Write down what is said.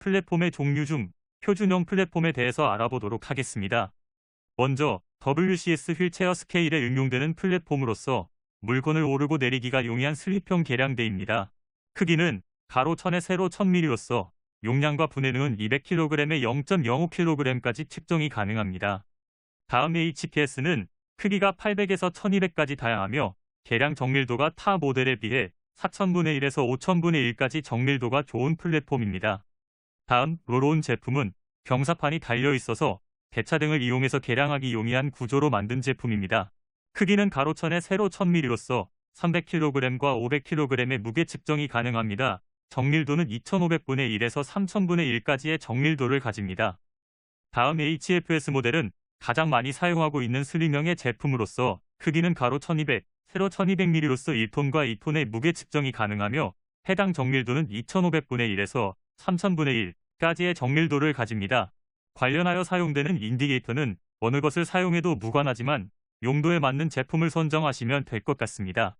플랫폼의 종류 중 표준형 플랫폼에 대해서 알아보도록 하겠습니다. 먼저 WCS 휠체어 스케일에 응용되는 플랫폼으로서 물건을 오르고 내리기가 용이한 슬립형 계량대입니다. 크기는 가로 1000에 세로 1000mm로서 용량과 분해능은 200kg에 0.05kg까지 측정이 가능합니다. 다음 HPS는 크기가 800에서 1200까지 다양하며 계량 정밀도가 타 모델에 비해 4000분의 1에서 5000분의 1까지 정밀도가 좋은 플랫폼입니다. 다음 로론 제품은 경사판이 달려 있어서 대차 등을 이용해서 계량하기 용이한 구조로 만든 제품입니다. 크기는 가로 1000에 세로 1000mm로서 300kg과 500kg의 무게 측정이 가능합니다. 정밀도는 2500분의 1에서 3000분의 1까지의 정밀도를 가집니다. 다음 HFS 모델은 가장 많이 사용하고 있는 슬림형의 제품으로서 크기는 가로 1200, 세로 1200mm로서 1톤과 2톤의 무게 측정이 가능하며 해당 정밀도는 2500분의 1에서 3000분의 1 까지의 정밀도를 가집니다. 관련하여 사용되는 인디게이터는 어느 것을 사용해도 무관하지만 용도에 맞는 제품을 선정하시면 될 것 같습니다.